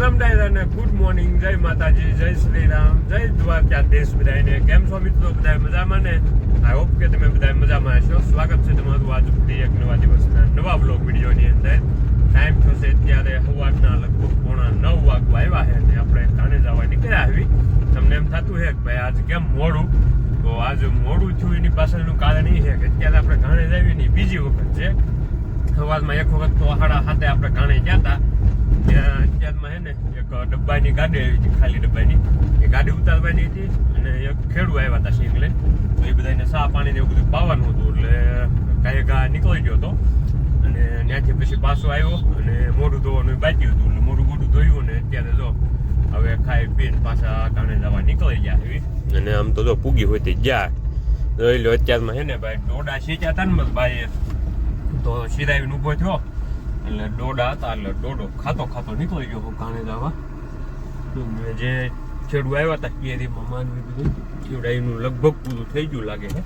અને good morning જય માતાજી, જય શ્રી રામ જય દ્વારકા, દેશ બધાને. કેમ છો મિત્રો? બધા મજામાં ને? આઈ હોપ કે તમે બધા મજામાં હશો. સ્વાગત છે તમારું આજ ફરી એક નવા દિવસના નવા બ્લોગ વિડીયોની અંદર. ટાઈમ થશે ત્યારે સવારના લગભગ પોણા નવ વાગવા આવ્યા છે અને આપણે કાણે જવા નીકળ્યા આવી તમને એમ થતું છે કે ભાઈ, આજ કેમ મોડું? તો આજ મોડું થયું એની પાછળનું કારણ એ છે કે અત્યારે આપણે ઘાણે આવી ની બીજી વખત છે. સવારમાં એક વખત તો સાડા સાતે આપણે ઘાણે ગયા હતા. ત્યાં અત્યારમાં હે એક ડબ્બાની ગાડી આવી હતી ખાલી ડબ્બાની. એ ગાડી ઉતારવાની હતી અને એક ખેડૂ આવ્યા હતા સિંગ લઈ તો એ બધાને ચા પાણી એવું બધું પાવાનું હતું, એટલે કાંઈ ગા નીકળી ગયો હતો. અને ત્યાંથી પછી પાછો આવ્યો અને મોઢું ધોવાનું બાકી હતું, એટલે મોઢું મોઢું ધોયું ને અત્યારે જો હવે ખાઈ પીને પાછા કાણે જવા નીકળી ગયા એવી. અને આમ તો જો પૂગી હોય તે ગયા. જોઈ લો, અત્યારમાં હે ને ભાઈ ડોડા સીચ્યા હતા ને ભાઈ તો સિરાવીને ઊભો થયો. એટલે ડોડા હતા, એટલે ડોડો ખાતો ખાતો નીકળી ગયો હું કાણે જવા. જે ખેડૂ આવ્યા હતા, કેરીમાં માનવી બધું કેવડાઈનું લગભગ પૂરું થઈ ગયું લાગે છે.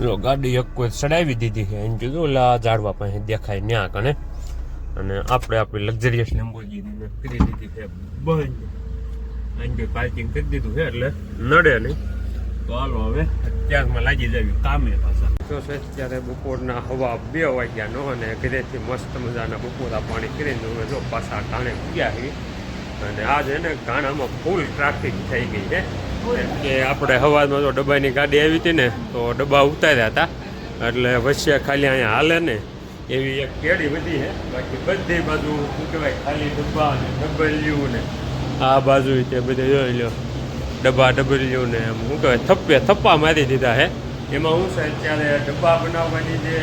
લો ગાડી એક કોઈ ચડાવી દીધી છે, એમ કીધું ઓલા ઝાડવા પાસે દેખાય ન્યા કણે. અને આપણે આપણી લક્ઝરિયસ લેમ્બોર્ગિની કરી દીધી છે, બંધ. કોઈ પાર્કિંગ કરી દીધું છે, એટલે નડે નહીં. તો હાલો હવે, અત્યારમાં લાગી જાવી કામે પાછા. તો છે અત્યારે બપોરના હવા બે વાગ્યાનો અને ઘરેથી મસ્ત મજાના બપોરા પાણી કરીને હવે જો પાછા ટાણે ગયા છીએ. અને આજ એને ને ગાણામાં ફૂલ ટ્રાફિક થઈ ગઈ છે કે આપણે હવામાં જો ડબ્બાની ગાડી આવી હતી ને તો ડબ્બા ઉતાર્યા હતા. એટલે વચ્ચે ખાલી અહીંયા હાલે ને એવી એક કેડી બધી છે બાકી બધી બાજુ શું કહેવાય ખાલી ડબ્બા ને ડબલ્યુ ને આ બાજુ તે બધે જોઈ લો ડબ્બા ડબલ્યુ ને એમ શું કહેવાય થપ્પે થપ્પા મારી દીધા છે એમાં હું સાહેબ ત્યારે ડબ્બા બનાવવાની જે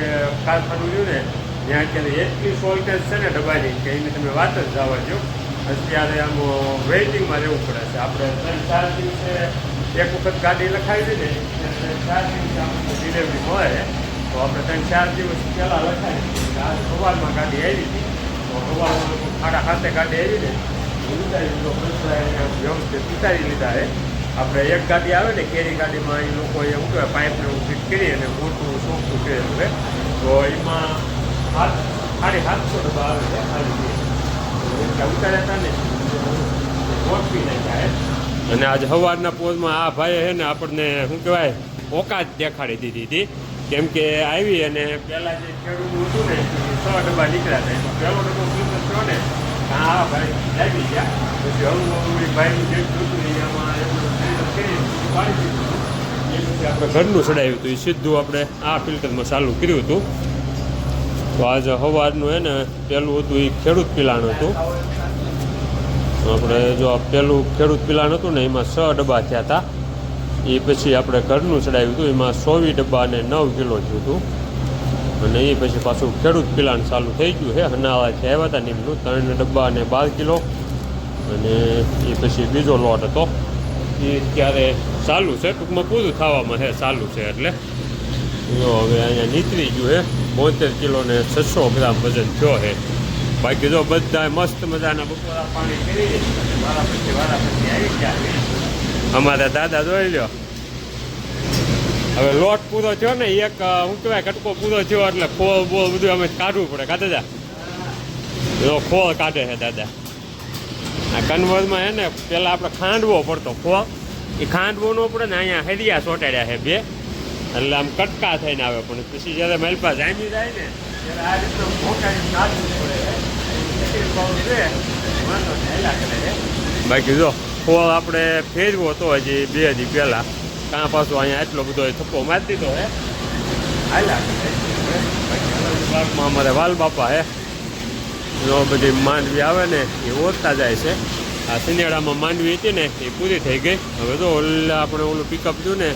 કારખાનું રહ્યું ને, ત્યાં અત્યારે એટલી શોર્ટેજ છે ને ડબ્બાની કે એની તમે વાત જ જવા દો અત્યારે આમ વેઇટિંગમાં રહેવું પડે છે. આપણે ત્રણ ચાર દિવસે એક વખત ગાડી લખાવી ને એટલે ચાર દિવસે આપણને ડિલિવરી હોય. તો આપણે ત્રણ ચાર દિવસ પહેલાં લખાવી આજ સવારમાં ગાડી આવી હતી. સવારમાં ખાડા ખાતે ગાડી આવી ને, ઉતારી લીધો. વ્યવસ્થિત ઉતારી લીધા છે. આપણે એક ગાડી આવે ને કેરી ગાડીમાં એ લોકોએ શું કહેવાય પાઇપને ફિટ કરી અને મોટું સોખું કરેલું છે તો એમાં સાત સાડી સાતસો ડબ્બા આવે છે ખાલી ઉતાર્યા હતા ને ગોઠવી નાખ્યા અને આજ સવારના પોઝમાં આ ભાઈએ છે ને આપણને શું કહેવાય ઓકાત દેખાડી દીધી હતી. કેમ કે આવી અને પહેલાં જે ખેડૂત હતું ને એ છ ડબ્બા નીકળ્યા હતા. એમાં પહેલો ડબ્બો ફિલ્ટર થયો ને હા ભાઈ લાગી ગયા. પછી હળવું ભાઈનું જે જોતું એ આમાં એમનું ફિલ્ટર કરી પાડી દીધું એ પછી આપણે ઘરનું ચડાવ્યું હતું. એ સીધું આપણે આ ફિલ્ટરમાં ચાલુ કર્યું હતું. તો આજે સવારનું હે ને પહેલું હતું એ ખેડૂત પિલાણ હતું. આપણે જો પહેલું ખેડૂત પિલાણ હતું ને, એમાં છ ડબ્બા થયા હતા. એ પછી આપણે ઘરનું ચડાવ્યું હતું. એમાં સોવી ડબ્બા અને નવ કિલો થયું હતું. અને એ પછી પાછું ખેડૂત પિલાણ ચાલુ થઈ ગયું છે. હનાવાથી આવ્યા હતા નીમનું ત્રણ ડબ્બા અને બાર કિલો. અને એ પછી બીજો લોટ હતો. એ ત્યારે ચાલુ છે. ટૂંકમાં પૂરું થવામાં છે ચાલુ છે એટલે. જો હવે અહીંયા નીકળી ગયું છે બોતેર કિલો ને છસો ગ્રામ વજન થયો છે બાકી જો બધા મસ્ત મજાના બપોરા પાણી કરી અમારા દાદા જોઈ લ્યો. હવે લોટ પૂરો થયો ને, એક હું કહેવાય કટકો પૂરો થયો એટલે ખોળ બોળ બધું અમે કાઢવું પડે. કાઢે જો. ખોળ કાઢે છે દાદા. આ કન્વર્ટમાં હે ને પેલા આપણે ખાંડવો પડતો ખોળ એ ખાંડવો ન પડે ને અહીંયા હરિયા ચોટાડ્યા છે બે. એટલે આમ કટકા થઈને આવે પણ પછી જ્યારે મેલપા જામી જાય ને ત્યારે આ રીતનું મોટાડી નાખવું પડે તકલીફ બહુ છે વાંધો નહીં, હાલ્યા કરે છે. બાકી જો ખોળ આપણે ફેરવો તો હજી બે દી પહેલા. કાં પાછું અહીંયા એટલો બધો થપ્પો મારી દીધો હે હાલ્યા કરે છે. બાકી અલગ ભાગમાં અમારે વાલ બાપા હે જો બધી માંડવી આવે ને, એ ઓરતા જાય છે. આ સિનેડામાં માંડવી હતી ને, એ પૂરી થઈ ગઈ. હવે તો ઓલા આપણે ઓલું પિકઅપ જોયું ને,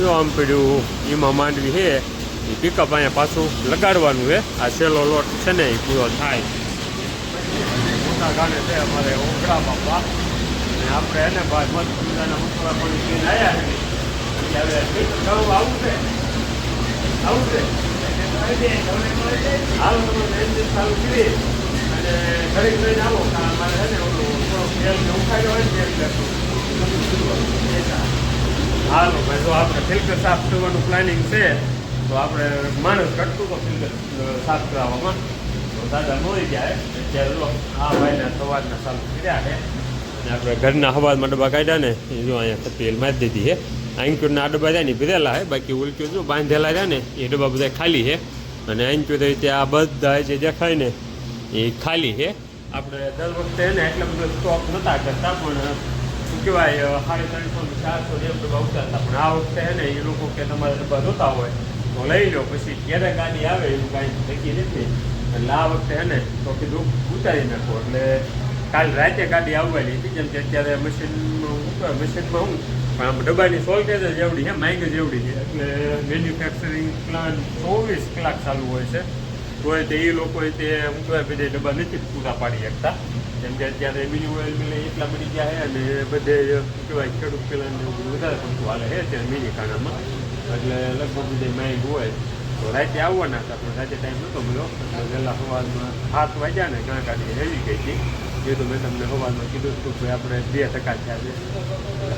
જો આમ પડ્યું, એમાં માંડવી છે. એ પિકઅપ અહીંયા પાછું લગાડવાનું છે. આ સેલો લોટ છે ને, એ પૂરો થાય. મોટા છે અમારે ઓગળા અને આપણે એને ભાઈ મસ્ત મજાના મસાલા પાણી છે. આવું છે. આવું છે. ઘડીક લઈને હોય હાલો ભાઈ જો આપણે ફિલ્ટર સાફ કરવાનું પ્લાનિંગ છે તો આપણે માણસ ઘટતું તો ફિલ્ટર સાફ કરાવવામાં તો દાદા મોરી જાય અત્યારે જો આ ભાઈના સવારના ચાલુ કર્યા છે અને આપણે ઘરના હવારમાં ડબ્બા કાઢ્યા ને એ જો અહીંયા તેલ મારી દીધી છે આંક્યુરના આ ડબ્બા જાય ને ભરેલા છે બાકી ઉલક્યું જો બાંધેલા છે ને એ ડબ્બા બધા ખાલી છે અને આંક્યુ તો આ બધા જે દેખાય ને એ ખાલી છે. આપણે દર વખતે ને એટલા બધો સ્ટોક નહોતા કરતા, પણ શું કહેવાય સાડી ત્રણસો ને ચારસો એમ ડબ્બા ઉતારતા પણ આ વખતે ને એ લોકો કે તમારે ડબ્બા જોતા હોય, તો લઈ લો. પછી ક્યારે ગાડી આવે એવું કાંઈ નક્કી નથી. એટલે આ વખતે છે ને તો કીધું ઉતારી નાખો. એટલે કાલ રાતે ગાડી આવવાની હતી, કેમ કે અત્યારે મશીનમાં શું મશીનમાં હું, પણ આમ ડબ્બાની સોલ્ટેજ જ એવડી છે માંગ જ એવડી છે. એટલે મેન્યુફેક્ચરિંગ પ્લાન્ટ ચોવીસ કલાક ચાલુ હોય છે. તોય તે એ લોકોએ તે હું કહેવાય બધે ડબ્બા નથી પૂરા પાડી શકતા કેમ કે અત્યારે મિની ઓઇલ મિલે એટલા બધી ગયા છે અને બધે શું કહેવાય, ખેડૂત પેલા વધારે પડતું હાલે છે અત્યારે મિની એટલે લગભગ બધે માંગ હોય. તો રાતે આવવાના હતા, પણ રાતે ટાઈમ નહોતો મળ્યો. એટલે વહેલા સવારમાં સાત વાગ્યા ને ઘણા કાઢી હેવી ગઈ હતી. એ તો મેં તમને સવારમાં કીધું હતું કે આપણે બે ટકા છે. આજે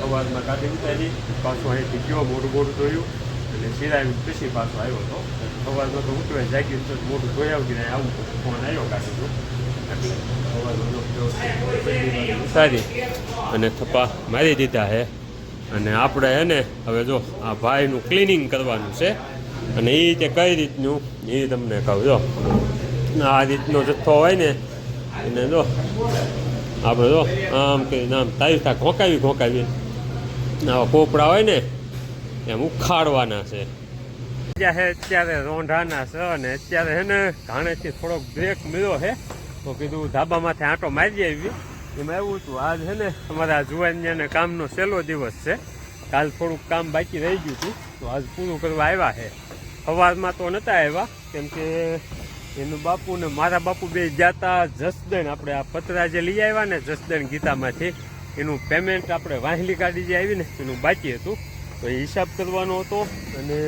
સવારમાં કાઢી ઉતારી પાછો અહીંથી ગયો મોટું મોટું જોયું અને સિરાવી પછી પાછો આવ્યો હતો. સવારમાં તો ઉઠવાય જાગ્યું તો મોટું જોઈ આવતી ને આવું ફોન આવ્યો ગાડીનું એટલે સારી અને થપ્પા મારી દીધા હે. અને આપણે હે ને, હવે જો આ ભાઈનું ક્લિનિંગ કરવાનું છે. અને એ રીતે કઈ રીતનું? એ તમને કહું, જો. આ રીતનો જથ્થો હોય ને, એને જો આપણે જો આમ કરીને આમ તારીખા ઘોંકાવી ઘોંકાવી. આવા પોપડા હોય ને, એમ ઉખાડવાના છે. અત્યારે અત્યારે રોંઢાના છે અને અત્યારે હે ને ઘાણેથી થોડોક બ્રેક મળ્યો છે. તો કીધું ધાબામાંથી આંટો મારી આવી એમાં એવું હતું આજ છે ને અમારા જુવાનિયાને કામનો છેલ્લો દિવસ છે. કાલ થોડુંક કામ બાકી રહી ગયું હતું. તો આજ પૂરું કરવા આવ્યા છે. સવારમાં તો નહોતા આવ્યા, કેમ કે એનું બાપુ ને મારા બાપુ બે જાતા જસદણ. આપણે આ પતરા જે લઈ આવ્યા ને જસદણ ગીતામાંથી, એનું પેમેન્ટ આપણે વાહલી ગાડી જે આવી ને એનું બાકી હતું. તો એ હિસાબ કરવાનો હતો અને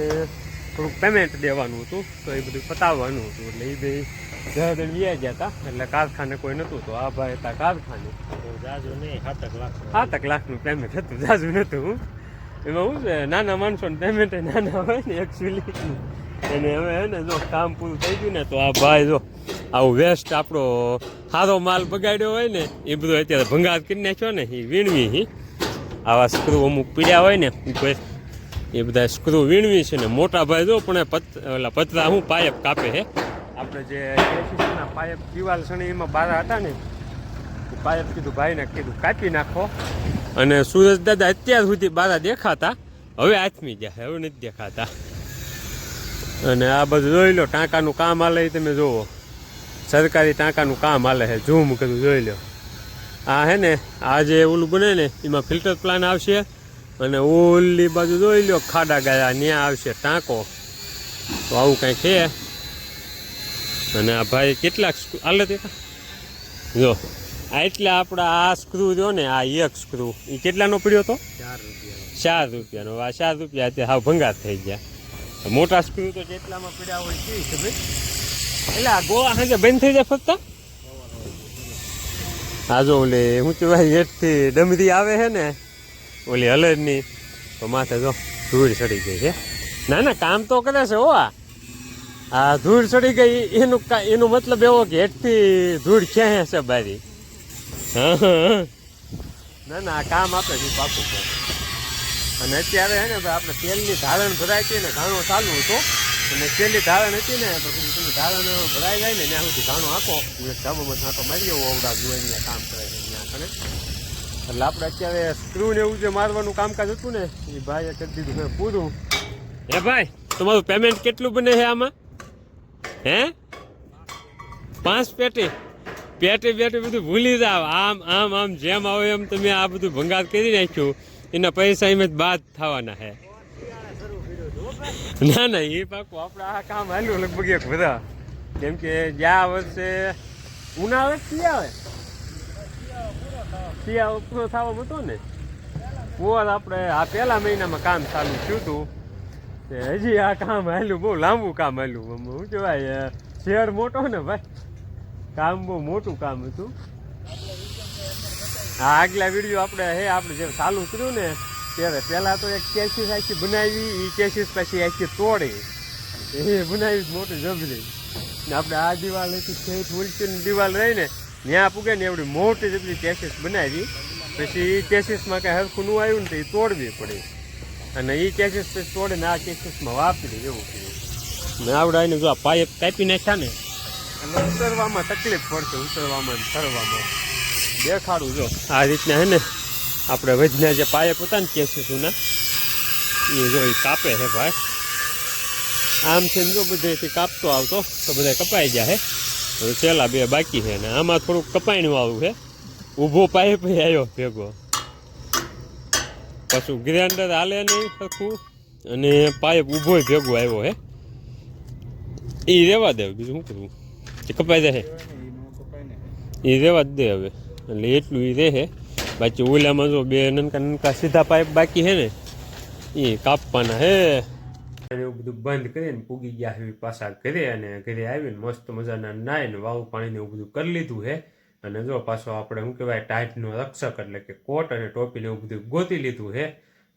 થોડુંક પેમેન્ટ દેવાનું હતું તો એ બધું પતાવવાનું હતું. એટલે એ બે જહદણ વ્યાઈ ગયા હતા. એટલે કારખાને કોઈ નહોતું તો આ ભાઈ હતા કારખાને. જાજુ નહીં સાતક લાખ સાતક લાખનું પેમેન્ટ હતું જાજુ નહોતું. હું એમાં શું છે નાના માણસોનું પેમેન્ટ નાના હોય ને એકચ્યુઅલી અને હવે હે ને જો કામ પૂરું થઈ ગયું ને તો આ ભાઈ જો આવું વેસ્ટ આપણો સારો માલ બગાડ્યો હોય ને એ બધું અત્યારે ભંગાર કરી નાખ્યો ને એ વીણવી હી. આવા સ્ક્રૂ અમુક પીડ્યા હોય ને કોઈ એ બધા સ્ક્રૂ વીણવી છે ને મોટા ભાઈ જો પણ ઓલા પતરા હું પાયપ કાપે છે આપણે જે એસીસીના પાયપ દિવાલ એમાં બારા હતા ને પાયપ કીધું ભાઈને કીધું કાપી નાખો. અને સુરજ દાદા અત્યાર સુધી બારા દેખાતા હવે આથમી ગયા હવે નથી દેખાતા. અને આ બધું જોઈ લો ટાંકાનું કામ હાલે તમે જુઓ. સરકારી ટાંકાનું કામ હાલે છે ઝૂમ કરું જોઈ લો. આ હે ને આ જે ઓલું બને ને એમાં ફિલ્ટર પ્લાન આવશે. અને ઓલી બાજુ જોઈ લો ખાડા ગયા ત્યાં આવશે ટાંકો. તો આવું કાંઈ છે. અને આ ભાઈ કેટલાક હાલે તે જો આ એટલે આપણા આ સ્ક્રૂ જો ને આ એક સ્ક્રૂ. એ કેટલાનો પડ્યો હતો ચાર રૂપિયા ચાર રૂપિયાનો. આ ચાર રૂપિયા તે હાવ ભંગાર થઈ ગયા. મોટા સ્ક્રૂ તો જેટલામાં પડ્યા હોય કેવી છે ભાઈ એટલે આ ગોળા સાંજે બંધ થઈ જાય ફક્ત? હા જો ઓલે હું તો ભાઈ હેઠથી ડમરી આવે છે ને ઓલી હલરની. તો માથે જો ધૂળ ચડી ગઈ છે. ના ના કામ તો કરે છે હો આ. ધૂળ ચડી ગઈ, એનું કા- એનો મતલબ એવો કે હેઠથી ધૂળ ક્યાં છે બારી. ના ના કામ આપે છે પાકું અને અત્યારે હે ને, ભાઈ, આપણે તેલની ધારણ ભરાય હતી ને, ઘાણો ચાલુ હતો. અને તેલની ધારણ હતી ને, તો કીધું તમે ધારણ ભરાઈ જાય ને, ત્યાં સુધી ઘાણો આખો હું એક નાખો છાંટો મારી આવો અવડા અહીંયા કામ કરે છે ત્યાં કણે એટલે આપણે અત્યારે સ્ક્રૂ ને એવું જે મારવાનું કામકાજ હતું ને, એ ભાઈએ કરી દીધું. મેં પૂરું. હે ભાઈ, તમારું પેમેન્ટ કેટલું બને છે આમાં? હે? પાંચ પેટી? પેટી પેટી બધું ભૂલી જાવ આમ આમ આમ, જેમ આવે એમ તમે આ બધું ભંગાર કરી નાખ્યું. એના પૈસા એમ જ બાદ થવાના છે. ના ના, એ પાકું આપણે આ કામ હાલ્યું લગભગ એક બધા. કેમ કે જ્યાં વર્ષે ઉનાળે શિયાળે શિયાળો પૂરો થવા હતો ને પોર આપણે, આ પહેલા મહિનામાં કામ ચાલુ થયું હતું. તે હજી આ કામ હાલ્યું, બહુ લાંબુ કામ હાલ્યું. શું કહેવાય શેર મોટો ને ભાઈ. કામ બહુ મોટું કામ હતું. હા આગલા વીડિયો આપણે હે, આપણે જેમ ચાલુ કર્યું ને, ત્યારે પહેલાં તો એક કેસીસ આખી બનાવી એ કેસીસ પછી આખી તોડી. એ બનાવી મોટી જબરી. ને આપણે આ દિવાલ હતી ઠેઠ ઉલટીની દિવાલ રહી ત્યાં પૂગે ને એવડી મોટી જેટલી ચેસીસ બનાવી, પછી એ ચેસીસમાં કાંઈ હરખું ન આવ્યું ને તો એ તોડવી પડી. અને એ ચેસીસ પછી તોડીને આ ચેસીસમાં વાપરી એવું કર્યું ને આવડે એને જો આ પાઇપ કાપી નાખ્યા ને, અને ઉતરવામાં તકલીફ પડશે, ઉતરવામાં ફરવામાં. દેખાડું જો, આ રીતના હે ને, આપણે વજના જે પાઇપ હતા ને ચેસીસના એ જો એ કાપે છે ભાઈ. આમ છે જો બધેથી કાપતો આવતો, તો બધા કપાઈ જાય હવે છેલ્લા બે બાકી છે ને આમાં થોડુંક કપાઈને આવું છે. ઊભો પાઇપ આવ્યો ભેગો. પાછું ગ્રાઇન્ડર હાલે નહીં સરખું. અને પાઇપ ઊભો ભેગો આવ્યો હે. એ રેવા દે બીજું શું કરવું? એ કપાઈ જાય એ રેવા જ દે હવે. એટલે એટલું એ રહે. બાકી ઓલામાં જો બે નનકા નનકા સીધા પાઇપ બાકી છે ને એ કાપવાના હે. એવું બધું બંધ કરીને પૂગી ગયા એવી પાછા ઘરે અને ઘરે આવીને મસ્ત મજાના નાઈને વાવું પાણીને એવું બધું કરી લીધું હે. અને જો પાછો આપણે શું કહેવાય ટાઈટનો રક્ષક એટલે કે કોટ અને ટોપીને એવું બધું ગોતી લીધું હે.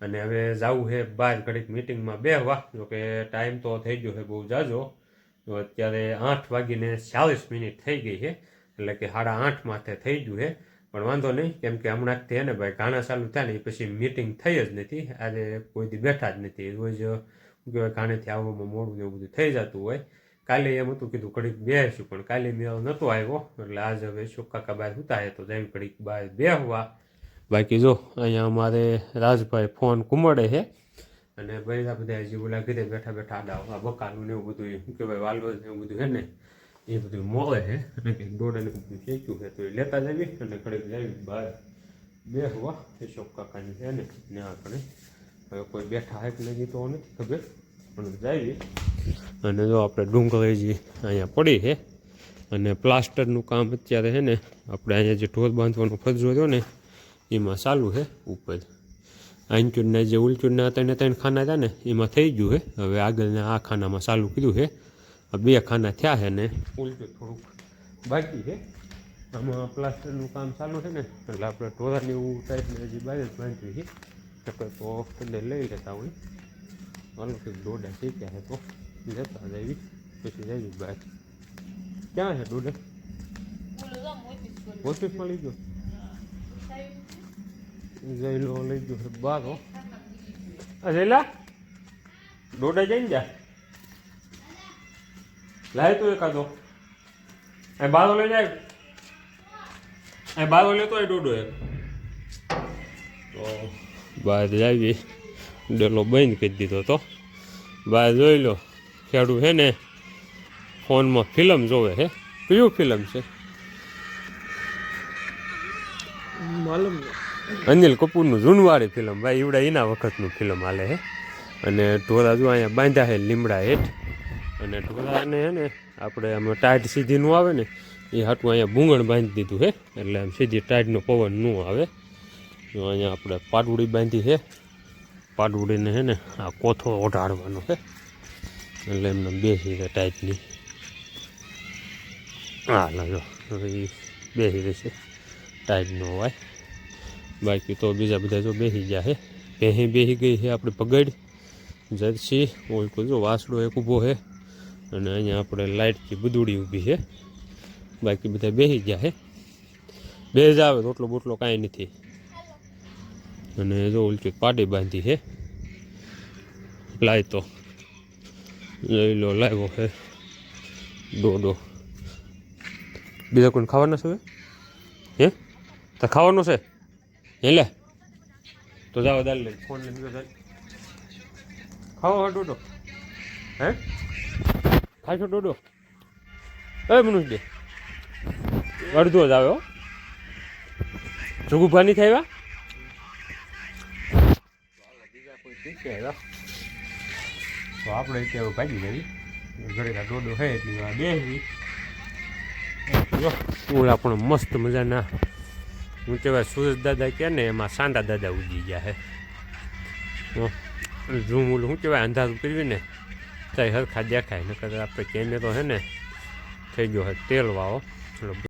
અને હવે જવું હે બહાર ઘડીક મિટિંગમાં બેહવા. જો કે ટાઈમ તો થઈ ગયો છે બહુ જાજો. તો અત્યારે આઠ વાગીને ચાલીસ મિનિટ થઈ ગઈ છે એટલે કે સાડા આઠ માથે થઈ ગયું છે પણ વાંધો નહીં, કેમ કે હમણાં તે ને ભાઈ ગાણા ચાલુ થયા ને પછી મિટિંગ થઈ જ નથી. આજે કોઈ દી બેઠા જ નથી. રોજ ગાણેથી આવવામાં મોડું ને એવું બધું થઈ જતું હોય. કાલે એમ હતું કીધું, ઘડીક બેસું પણ કાલે મેળ નહોતો આવ્યો. એટલે આજે હવે કાકા બહાર ઉતા તો જાય ઘડીક બહાર બેહવા બાકી જો, અહીંયા અમારે રાજભાઈ ફોન કુમડે છે અને બધા બધા હજી ઓલા ઘરે બેઠા બેઠા આડા બકાનું ને એવું બધું શું કહેવાય વાલવર ને એવું બધું છે ને, એ બધું મળે છે અને કંઈક દોડે ને બધું શેક્યું છે તો એ લેતા જવી અને ઘડીક જવી બહાર બેહવા શોક કાકાની છે ને ને આપણે હવે કોઈ બેઠા હે કે નહીં તો નથી ખબર. પણ જાવી અને જો આપણે ડુંગળીજી અહીંયા પડી છે અને પ્લાસ્ટરનું કામ અત્યારે છે ને આપણે અહીંયા જે ઢોર બાંધવાનો ફરજો રહ્યો ને એમાં ચાલુ છે ઉપર. આંચુરના જે ઉલચુરના ત્રણે ત્રણ ખાના હતા ને એમાં થઈ ગયું છે. હવે આગળના આ ખાનામાં ચાલુ કર્યું છે. આ બે ખાના થયા છે ને. ઉલચું થોડુંક બાકી છે. આમાં પ્લાસ્ટરનું કામ ચાલુ છે ને એટલે આપણે ઢોરાની એવું ટાઈપને હજી બાર જ બાંધવી છે. તો એટલે લઈ લેતા હોય. હાલો કંઈક દોડા શીખ્યા છે તો. લેતા જવી પછી જવી બાય ક્યાં છે દોડે? ઓફિસમાં લઈ ગયો? જઈલો લઈ ગયો છે બાર જઈલા દોડા જઈને જા. લાય તો એકાદો. એ બારો લઈ જાય એ બારો લેતો હોય ડોડો એક તો બહાર જાવી ડેલો બંધ કરી દીધો તો. બહાર જોઈ લો ખેડૂત છે ને ફોનમાં ફિલ્મ જોવે છે કયું ફિલ્મ છે? અનિલ કપૂરનું જૂનવાળી ફિલ્મ. ભાઈ એવડા એના વખતનું ફિલ્મ હાલે છે અને ઢોરા જો અહીંયા બાંધ્યા છે લીમડા હેઠ. અને ઢોરાને છે ને આપણે આમ ટાઈટ સીધીનું આવે ને એ હાટું અહીંયા ભૂંગણ બાંધી દીધું છે એટલે આમ સીધી ટાઈટનો પવન ન આવે. તો અહીંયા આપણે પાટુડી બાંધી છે. પાટુડીને છે ને આ કોથો ઓઢાડવાનો છે. એટલે એમને બેસી રહે ટાઈટની હા લાજો એ બેસી રહેશે. ટાઈટ ન હોય. બાકી તો બીજા બધા જો બેસી ગયા છે. ભેહી બેસી ગઈ છે આપણે પગડ. જર્સી ઓલકો જો વાસડો એક ઊભો છે. અને અહીંયા આપણે લાઇટથી બુદુડી ઊભી છે. બાકી બધા બેસી ગયા છે. બે જ આવે રોટલો બોટલો કાંઈ નથી. અને જો ઉલચું પાટી બાંધી છે લાય તો લઈ લો, લાવ્યો છે ડોડો બીજા કોઈને ખાવાના છે હે? તો ખાવાનું છે? હે લે. તો જાઓ દાલ લઈ. ફોન લઈને ગયો ખાવો હા ડોડો હે? ખાશો ડોડો એ મનુષ દે અડધો જ આવે હો જોગુભા તો આપણે ત્યાં ભાગી જવી ઘરે ડોડો હે, એટલી વાર બેસી જો, ઓલા પણ મસ્ત મજાના. હું કહેવાય સુરજ દાદા કે ને, એમાં સાંડા દાદા ઉજી ગયા હે. ઝૂમ શું કહેવાય, અંધારું કર્યું ને, ત્યાં હરખા દેખાય. નકર આપણે કેમેરો હે ને, થઈ ગયો છે તેલ વાળો